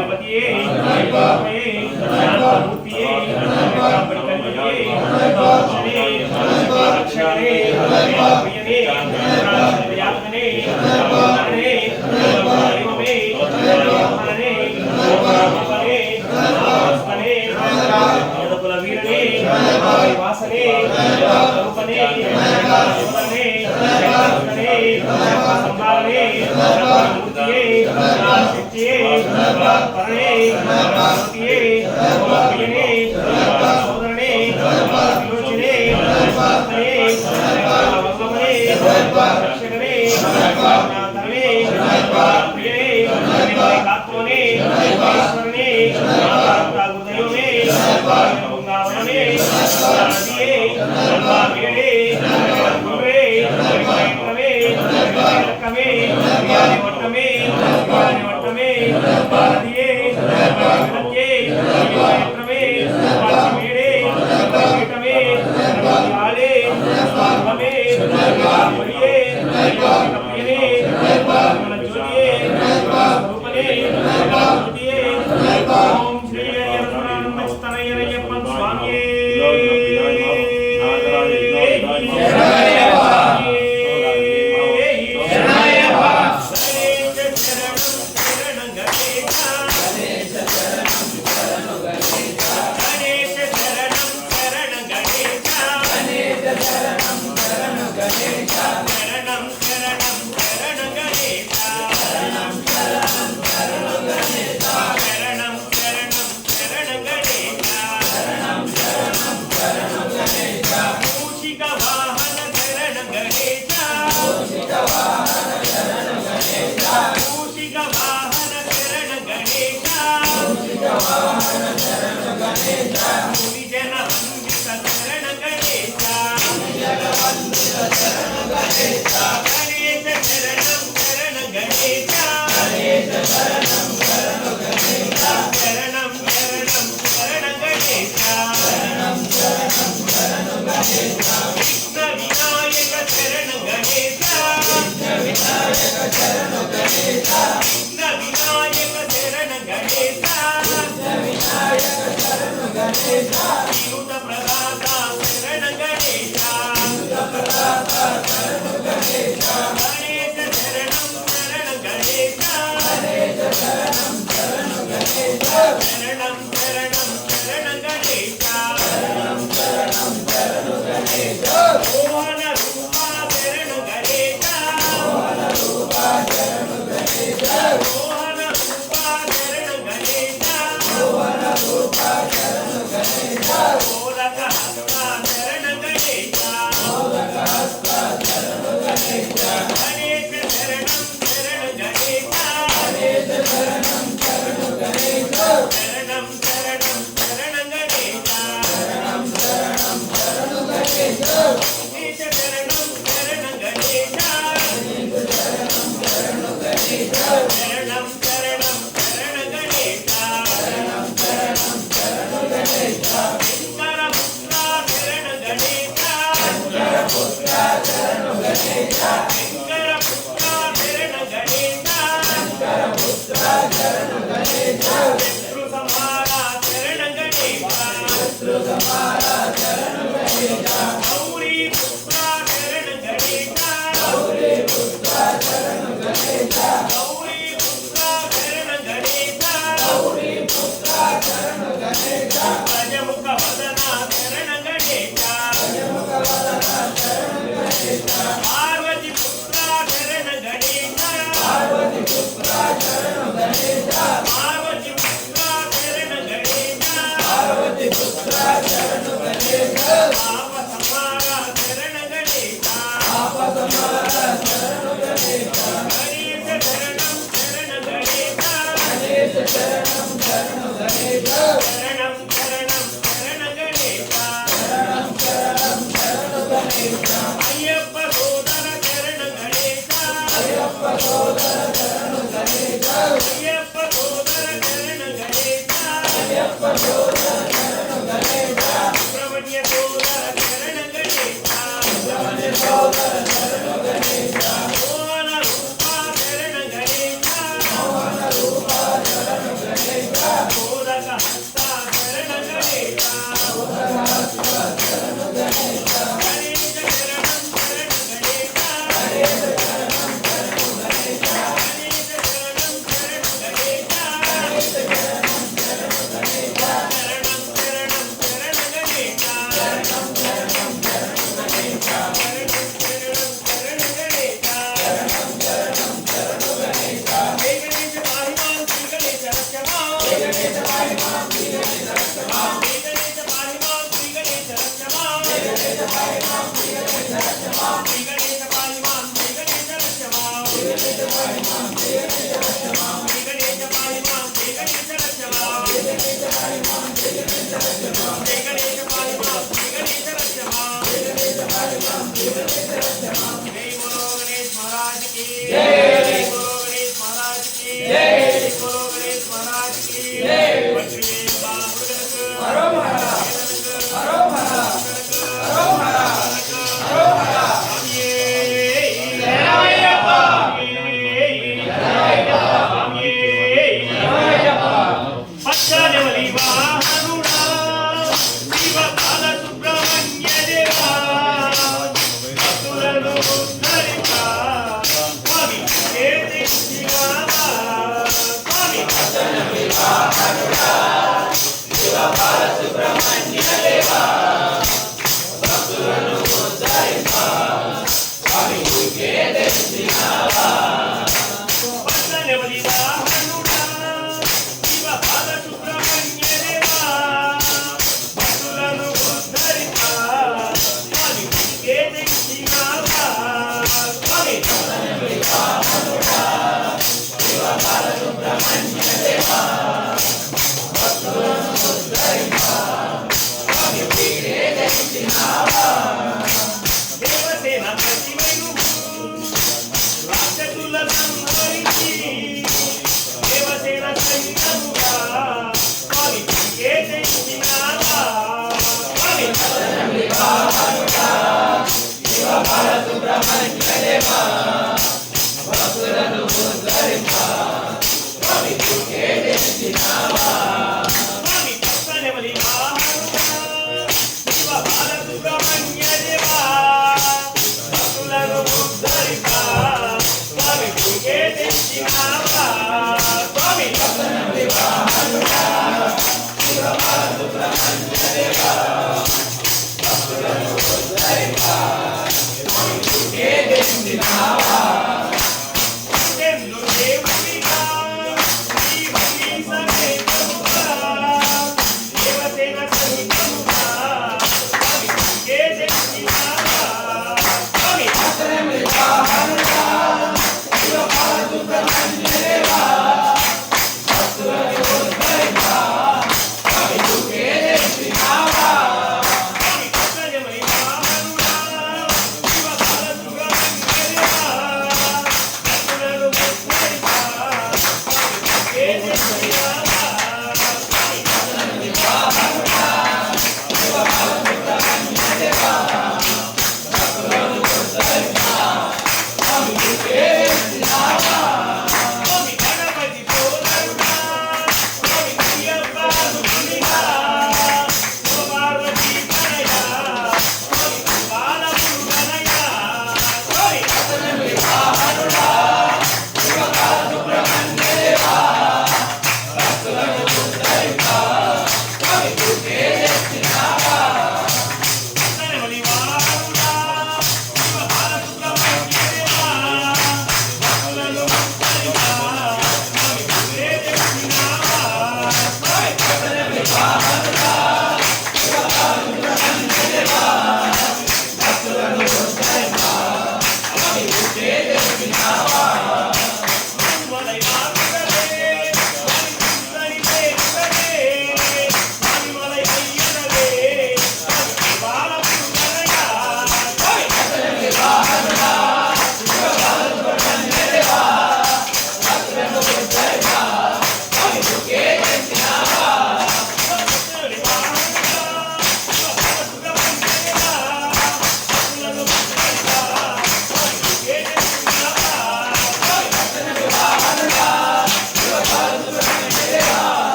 गणपतिये गणपतये गणपतिये गणपतये गणपतये गणपतये गणपतये శరణే Amen. గణేశ చరణం చరణ గణేశ. గణేశ చరణం Yeah. సుబ్రహ్మణ్య సోదర పచ్చనెవలి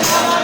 Amen.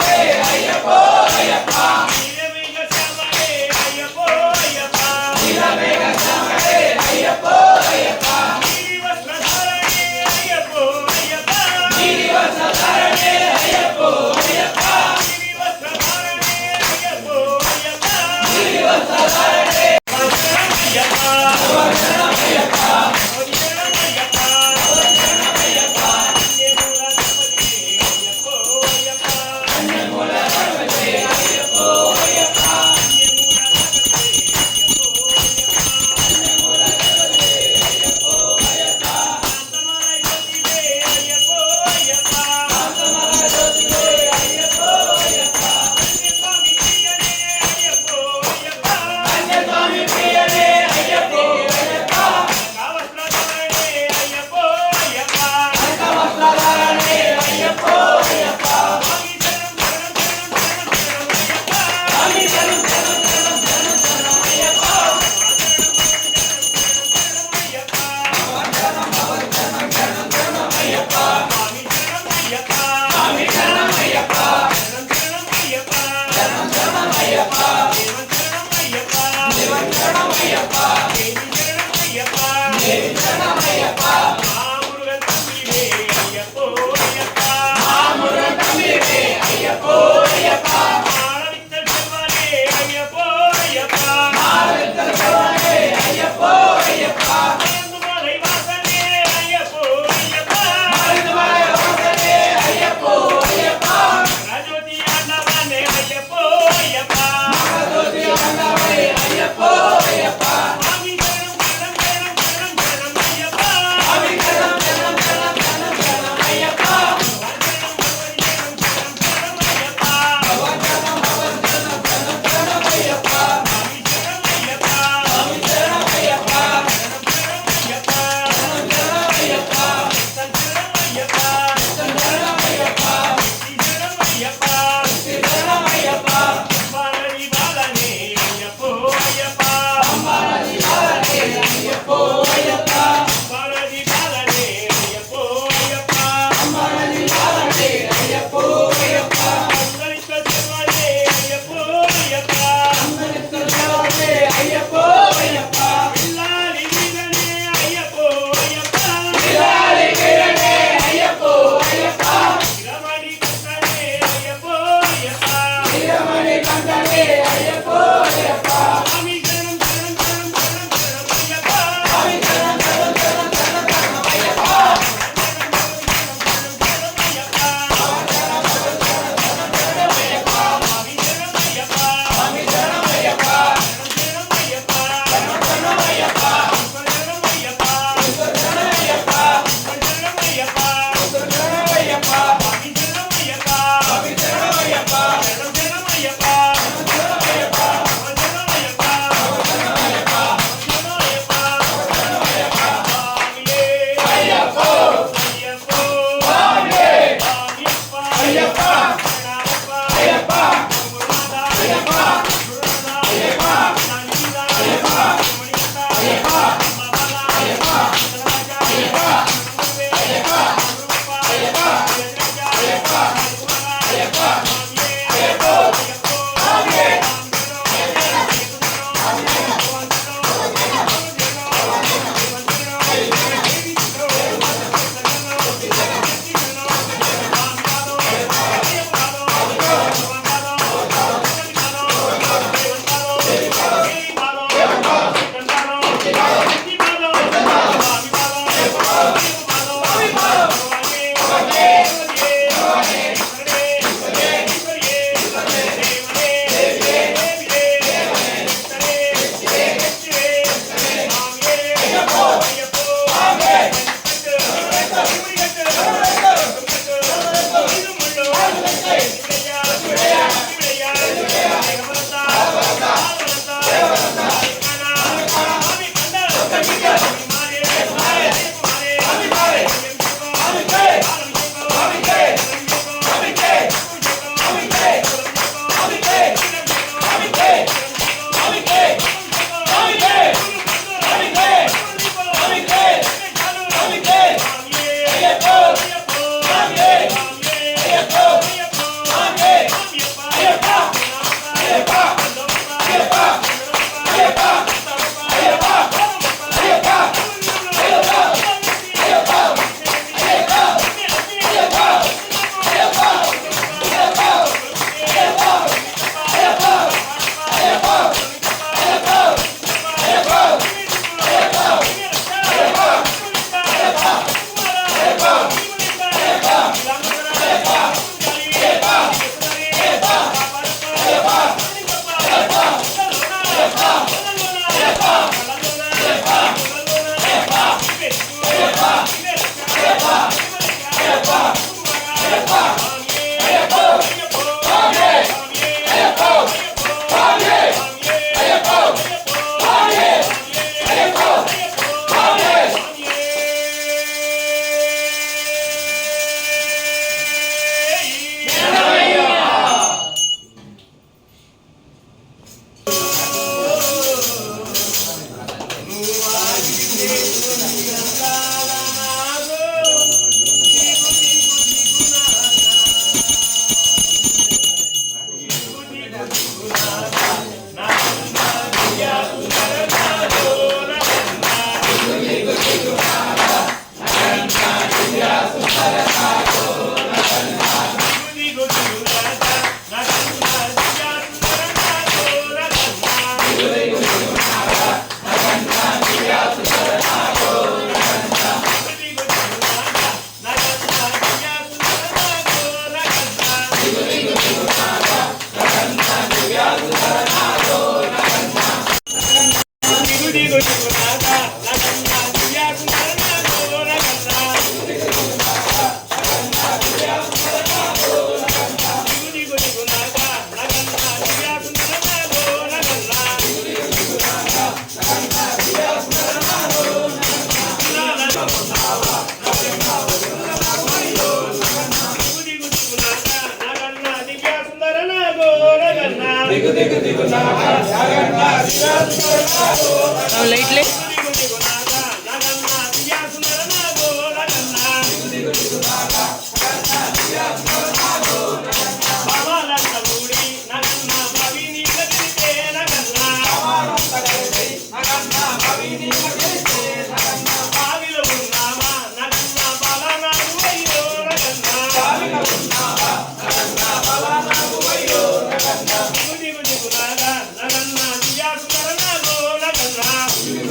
લાઈટ લે.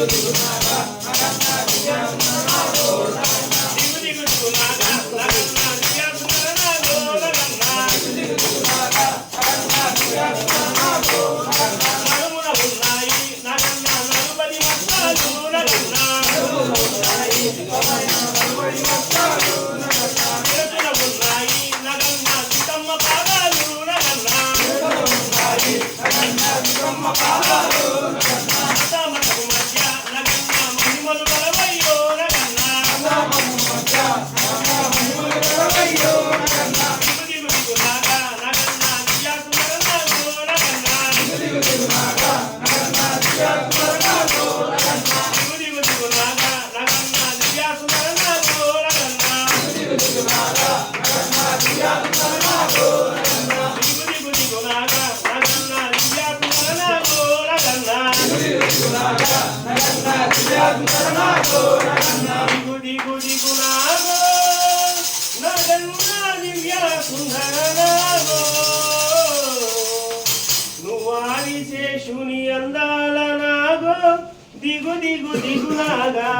Hallelujah. శేషుని అందాల నాగో దిగు దిగు దిగునాగా